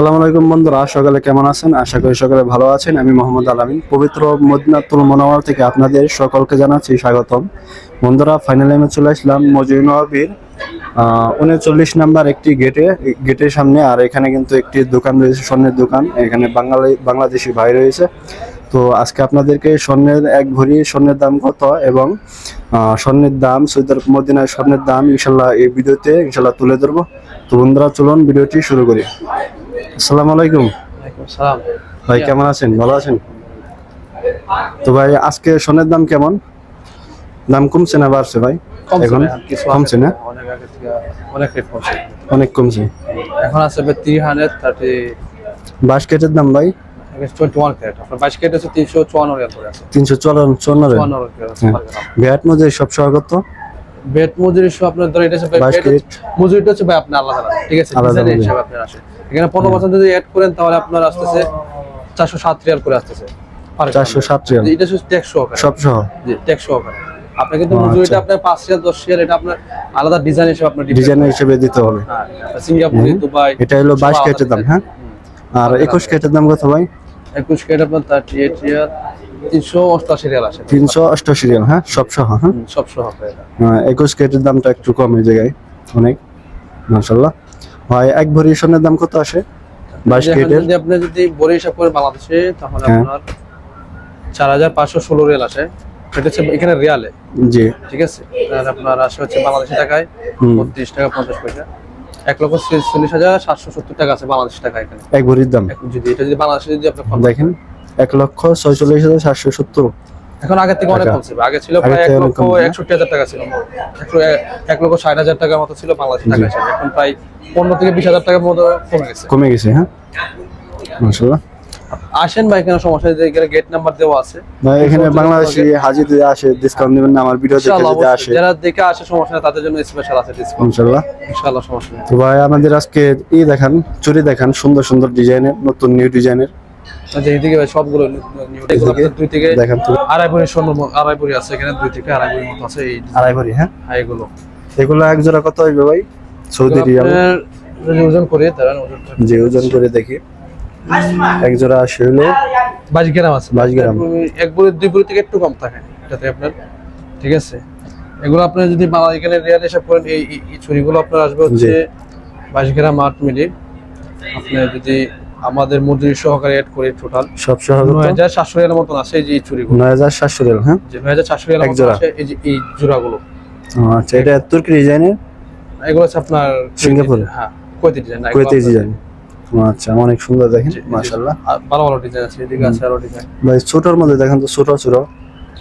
আসসালামু আলাইকুম বন্ধুরা, সকালে কেমন আছেন? আশা করি সকালে ভালো আছেন। আমি মোহাম্মদ আলামিন, পবিত্র মদিনাতুল মনোয়ার থেকে আপনাদের সকলকে জানাচ্ছি স্বাগতম। বন্ধুরা ফাইনাল আমি চলে আসলাম মজুরি নবাবির উনচল্লিশ নাম্বার একটি গেটে, গেটের সামনে, আর এখানে কিন্তু একটি দোকান রয়েছে, স্বর্ণের দোকান। এখানে বাঙালি, বাংলাদেশি ভাই রয়েছে। তো আজকে আপনাদেরকে স্বর্ণের এক ভরি স্বর্ণের দাম কত এবং স্বর্ণের দাম সৈয়দ মদিনার স্বর্ণের দাম, ইনশাল্লাহ এই ভিডিওতে ইনশাল্লাহ তুলে ধরবো। তো বন্ধুরা, চলুন ভিডিওটি শুরু করি। আসসালামু আলাইকুম। ভাই কেমন আছেন? ভালো আছেন? তো ভাই আজকে সোনের দাম কেমন? দাম কমছে না বাড়ছে ভাই? এখন? কমছে না? অনেক কমছে। অনেক কমছে। এখন আছে থ্রি হান্ড্রেড থার্টি বাস্কেটের দাম ভাই? তিনশো চুয়ান্ন চুয়ান্ন চুয়ান্ন রে চুয়ান্ন ক্যারেট আছে হ্যাঁ। বেড মজুরি সহ আপনার ধরে এটা হচ্ছে মজুরিটা হচ্ছে ভাই আপনার আলাদা ঠিক আছে? হিসাবে আপনার আসে। এখানে পনেরো পার্সেন্ট যদি অ্যাড করেন তাহলে আপনার আসতেছে চারশো সাত রিয়াল করে আসতেছে per gram। চারশো সাত রিয়াল। এটা শুধু ট্যাক্স সহকারে সব সহ? জি ট্যাক্স সহকারে আপনার কিন্তু মজুরিটা আচ্ছা। আপনার পাঁচ রিয়াল দশ রিয়াল এটা আপনার আলাদা ডিজাইন হিসেবে আপনার ডিজাইনের হিসেবে দিতে হবে। হ্যাঁ, সিঙ্গাপুরে দুবাই এটা হলো বাইশ সব ক্যারেটের দাম হ্যাঁ? আর একুশ ক্যারেটের দাম কত ভাই? একুশ ক্যারেট আপনার থার্টি এইট রিয়াল। তিনশো অষ্টআশি রিয়াল আসে। তিনশো অষ্টআশি রিয়াল হ্যাঁ? সব সহ হ্যাঁ? সব সহ একুশ ক্যারেটের দামটা একটু কম এই জায়গায় অনেক। মাশাল্লাহ ভাই এক ভরি সোনের দাম কত আসে? বাইশ এখন যদি আপনি যদি বড় হিসাব করেন বাংলাদেশে তাহলে হ্যাঁ। আপনার চার হাজার পাঁচশো ষোলো রিয়াল আসে। এটা হচ্ছে এখানে রিয়ালে। জি। ঠিক আছে? আর আপনার আসে হচ্ছে বাংলাদেশি টাকায় বত্রিশ টাকা পঞ্চাশ পয়সা। এক লক্ষ চল্লিশ হাজার সাতশো সত্তর টাকা আছে বাংলাদেশি টাকা এখানে। এক ভরির দাম। যদি এটা যদি বাংলাদেশে যদি আপনি দেখেন। এক লক্ষ ছয়চল্লিশ হাজার সাতশো সত্তর। এখন আগের থেকে অনেক। কমছে আগে ছিল প্রায় এক লক্ষ একষট্টি হাজার টাকা ছিল। একশো এক লক্ষ ষাট হাজার টাকার মতো ছিল বাংলাদেশ টাকা। এখন প্রায় পনেরো থেকে বিশ হাজার টাকার মতো কমে গেছে। কমে গেছে হ্যাঁ? আসেন ভাই এখানে সমস্যা নেই, এখানে গেট নাম্বার দেওয়া আছে। ভাই এখানে বাংলাদেশি হাজি যদি আসে ডিসকাউন্ট দিবেন না আমার ভিডিও দেখে যদি আসে। যারা দেখে আসে সমস্যা নেই তাদের জন্য স্পেশাল আছে ডিসকাউন্ট ইনশাল্লাহ ইনশাআল্লাহ সমস্যা নেই। তো ভাই আমাদের আজকে ই দেখান চুরি দেখান সুন্দর সুন্দর ডিজাইনের নতুন নিউ ডিজাইনের আচ্ছা এইদিকে ভাই সবগুলো আপনার দুই থেকে দেখান আড়াই ভরি স্বর্ণ আড়াই ভরি আছে এখানে দুই থেকে আড়াই ভরি মতো আছে এই আড়াই ভরি হ্যাঁ? হ্যাঁ, এগুলো। এগুলো এক জোড়া কত হইবে ভাই? Saudi riyal. আপনার যদি ওজন করে দাঁড়ান ওজন যে ওজন করে দেখি। এক জোড়া আসে হলো বাইশ গ্রাম আছে। 22 গ্রাম। এক ভরি দুই ভরি থেকে একটু কম থাকে এটাতে আপনার ঠিক আছে? এগুলো আপনি যদি এখানে রিয়াল হিসাব করেন এই ছুরিগুলো আপনার আসবে হচ্ছে বাইশ গ্রাম আট মিলি। আপনি যদি আমাদের মজুরি সহকারে এড করে টোটাল সব সহ কত নয় হাজার সাতশো রিয়ালের মতন আছে এই যে চুরিগুলো হাজার সাতশো রিয়াল হ্যাঁ? যে নয় হাজার চারশো রিয়ালের এক মতন জোড়া। আছে এই যে এই জোড়াগুলো। আচ্ছা এটা তুর্কি ডিজাইনের? এগুলো আছে আপনার সিঙ্গাপুর? হ্যাঁ কুয়েতি ডিজাইন কুয়েতি ডিজাইন। আচ্ছা অনেক সুন্দর দেখেন মাশাল্লাহ ভালো ভালো ডিজাইন আছে এদিকে আছে আরও ডিজাইন। ভাই ছোটর মধ্যে দেখেন তো ছোট ছোট।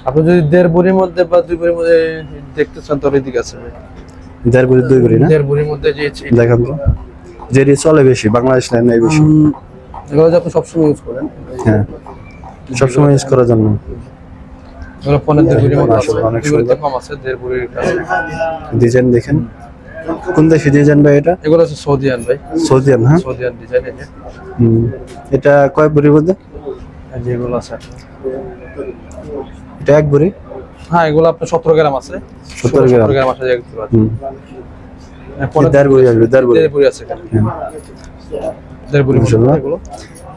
আপনি যদি দেড় বুড়ির মধ্যে বা দুই বুড়ির মধ্যে দেখতে চান তাহলে এদিকে আছে দেড় ভরি দুই ভরি না? দেড় বুড়ির মধ্যে যে দেখেন তো। যেটি চলে বেশি বাংলাদেশ নেয় নাই বেশি এগুলো আপনি সবসময় ইউজ করেন? হ্যাঁ। সবসময় ইউজ করার জন্য। এগুলো পনেরো দেড় বুড়ির মধ্যে আছে। সুন্দর। কম আছে? দেড় বুড়ির কাছে ডিজাইন দেখেন। কোন দেশি ডিজাইন ভাই এটা? এগুলো হচ্ছে সৌদিয়ান ভাই। সৌদিয়ান হ্যাঁ? সৌদিয়ান ডিজাইন হুম। এটা কয় ভরির মধ্যে? এই যে এগুলো আছে। এটা এক ভরি? হ্যাঁ এগুলো আপনার সতেরো গ্রাম আছে। সতেরো গ্রাম। আছে এক আছে হ্যাঁ, দেড় ভরি আসবে দেড় বুড়ি আছে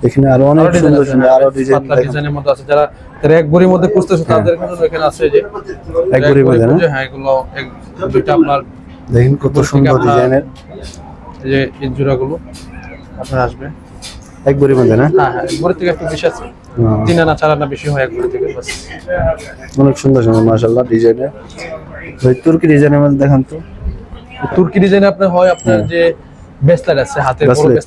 এখানে হ্যাঁ। আরও অনেক সুন্দর সুন্দর আরও ডিজাইন ডিজাইনের মধ্যে আছে। যারা যারা এক বড়ির মধ্যে খুঁজতেছে তাদের জন্য এখানে আছে যে এক বড়ির মধ্যে না? হ্যাঁ এগুলো এক দুইটা আপনার দেখেন কত সুন্দর আপনার- ডিজাইনের এই যে এই জোড়াগুলো আপনার আসবে। এক ভরির মধ্যে না? হ্যাঁ হ্যাঁ বড়ি থেকে একটু বেশি আছে। তিন আনা চার আনা বেশি হয় এক বড়ি থেকে বাস। অনেক সুন্দর সুন্দর মাশাআল্লাহ ডিজাইনের তুর্কি ডিজাইনের মধ্যে দেখান তো। তুর্কি ডিজাইন আপনার হয় আপনার যে আছে হাতের বড়গুলো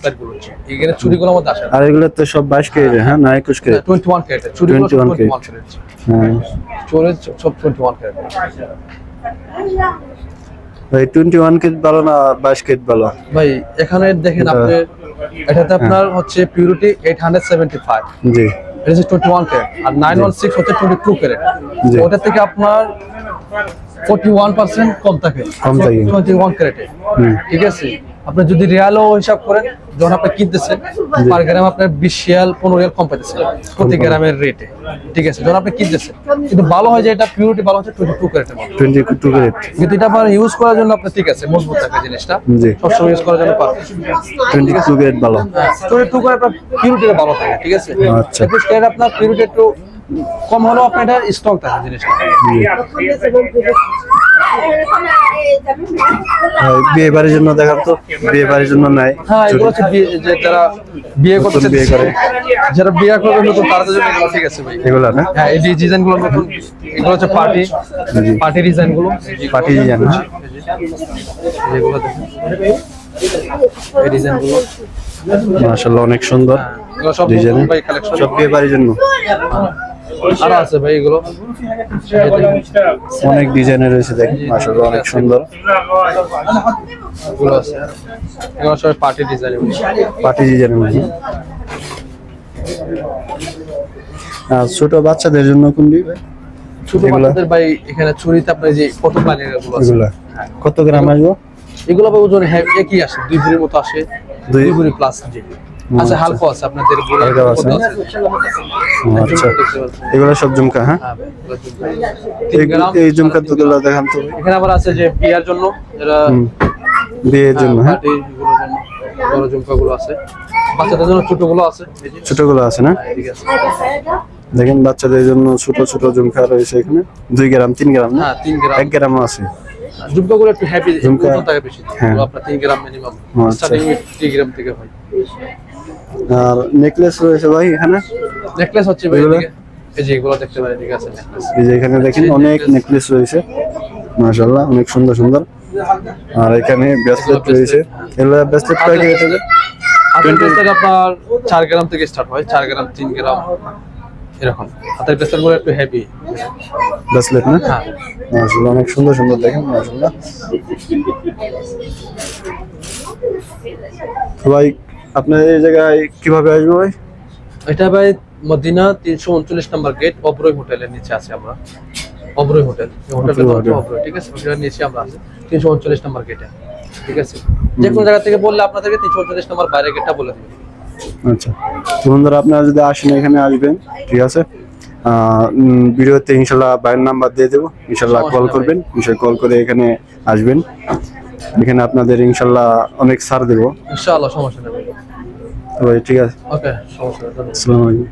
এখানে মধ্যে আসে আর এগুলো তো সব বাইশ কেজি হ্যাঁ না একুশ কেজি টোয়েন্টি ওয়ান ক্যারেট। চুরিগুলো 21 টোয়েন্টি হ্যাঁ। চোরের সব টোয়েন্টি ওয়ান ভাই টোয়েন্টি ওয়ান কেজি ভালো না বাইশ কেজি ভালো? ভাই এখানে দেখেন আপনি এটাতে আপনার হচ্ছে purity eight hundred seventy five জি। এটা হচ্ছে টোয়েন্টি ওয়ান ক্যারেট। আর নাইন ওয়ান সিক্স হচ্ছে টোয়েন্টি টু ক্যারেট। জি। ওটা থেকে আপনার ফোর্টি ওয়ান পার্সেন্ট কম থাকে। কম থাকে। টোয়েন্টি ওয়ান ক্যারেটে। হুম। ঠিক আছে? আপনি যদি রিয়ালও হিসাব করেন যখন আপনি কিনতেছেন পার গ্রাম আপনার বিশ রিয়াল পনেরো রিয়াল কম পাইতেছেন প্রতি গ্রামের রেটে ঠিক আছে যখন আপনি কিনতেছেন। কিন্তু ভালো হয় যে এটা পিউরিটি ভালো হচ্ছে টোয়েন্টি টু ক্যারেটের মধ্যে টোয়েন্টি টু গ্রেড কিন্তু এটা আপনার ইউজ করার জন্য আপনার ঠিক আছে মজবুত থাকে জিনিসটা। সবসময় ইউজ করার জন্য পারফেক্ট। টোয়েন্টি টু গ্রেড ভালো। টোয়েন্টি টু করে আপনার পিউরিটিটা ভালো থাকে ঠিক আছে? আচ্ছা। ক্যারেট আপনার পিউরিটি একটু কম হলেও আপনার এটা স্ট্রং থাকে জিনিসটা। বিয়ে বাড়ির জন্য দেখান তো বিয়ে বাড়ির জন্য নাই। হ্যাঁ এগুলো হচ্ছে বিয়ে- যে যারা বিয়ে করতে বিয়ে করে। যারা বিয়ে করবে নতুন তাদের জন্য এগুলো ঠিক আছে ভাই। এগুলা না? হ্যাঁ এই ডিজাইনগুলো নতুন এগুলো হচ্ছে পার্টি পার্টি ডিজাইনগুলো পার্টি ডিজাইন না? যেগুলো এই ডিজাইনগুলো মাশাআল্লাহ অনেক সুন্দর হ্যাঁ, সব ডিজাইন। ভাই কালেকশন সব বিয়ে বাড়ির জন্য? আরও আছে ভাই এগুলো। অনেক ডিজাইনের রয়েছে দেখেন মাশাআল্লাহ অনেক সুন্দর। এগুলো আছে। এগুলো সব পার্টি ডিজাইন পার্টি ডিজাইনের মধ্যে। আর ছোট বাচ্চাদের জন্য কোনটি ভাই? ছোট বাচ্চাদের ভাই এখানে চুরিতে আপনার যে প্রথম লাইনেরগুলো আছে। কত গ্রাম আসব? এগুলো ওজন হ্যাঁ একই আসে দুই ভরির মতো আসে। দুই- দুই ভরি প্লাস জি আচ্ছা হালকা আছে আপনাদের ভরি হালকাও আছে, আচ্ছা। এগুলো সব ঝুমকা হ্যাঁ? হ্যাঁ এই- গুলো দেখান তো। এখানে আবার আছে যে বিয়ার জন্য যারা বিয়ের জন্য হ্যাঁ জন্য বড় আছে। বাচ্চাদের জন্য ছোটগুলো আছে ছোটগুলো আছে না? ঠিক আছে। দেখেন বাচ্চাদের জন্য ছোট ছোট ঝুমকা রয়েছে এখানে। দুই গ্রাম তিন গ্রাম না? হ্যাঁ তিন গ্রাম। এক গ্রামও আছে। ঝুমকা গুলো একটু হ্যাপি ঝুমকা- থাকে বেশি। হ্যাঁ। আপনার তিন গ্রাম মিনিমাম আচ্ছা। স্টার্টিং তিন গ্রাম থেকে হয়। আর নেকলেস রয়েছে ভাই এখানে। নেকলেস হচ্ছে ভাই এদিকে। এই যে এগুলো দেখতে পারেন ঠিক আছে নেকলেস এই যে এখানে দেখেন অনেক নেকলেস রয়েছে। মাশাআল্লাহ অনেক সুন্দর সুন্দর। আর এখানে ব্রেসলেট রয়েছে। এগুলো ব্রেসলেট কয় রেট আছে হাতের ব্রেসলেট আপনার চার গ্রাম থেকে স্টার্ট হয় চার গ্রাম তিন গ্রাম এরকম। হাতের ব্রেসলেটগুলো একটু হেভি ব্রেসলেট না? হ্যাঁ। মাশাআল্লাহ অনেক সুন্দর সুন্দর দেখেন মাশাআল্লাহ। ভাই আপনার এই জায়গায় কীভাবে আসব ভাই? এটা ভাই মদিনা তিনশো উনচল্লিশ নাম্বার গেট অব্রয় হোটেলের নিচে আছে আমরা। অব্রয় হোটেল হোটেলটা হচ্ছে ঠিক আছে? হোটেলের নিচে আমরা আছি। তিনশো উনচল্লিশ নাম্বার গেটে ঠিক আছে? যে কোনো জায়গা থেকে বললে আপনাদেরকে তিনশো উনচল্লিশ নাম্বার বাইরে গেটটা বলে দেবে। আচ্ছা। বন্ধুরা আপনারা যদি আসেন এখানে আসবেন ঠিক আছে? ভিডিওতে ইনশাল্লাহ বাইরের নাম্বার দিয়ে দেবো। ইনশাল্লাহ কল করবেন ইনশাল্লাহ কল করে এখানে আসবেন। এখানে আপনাদের ইনশাল্লাহ অনেক ছাড় দেবো। ইনশাআল্লাহ সমস্যা নেই। ঠিক আছে। ওকে সমস্যা আসসালামু আলাইকুম।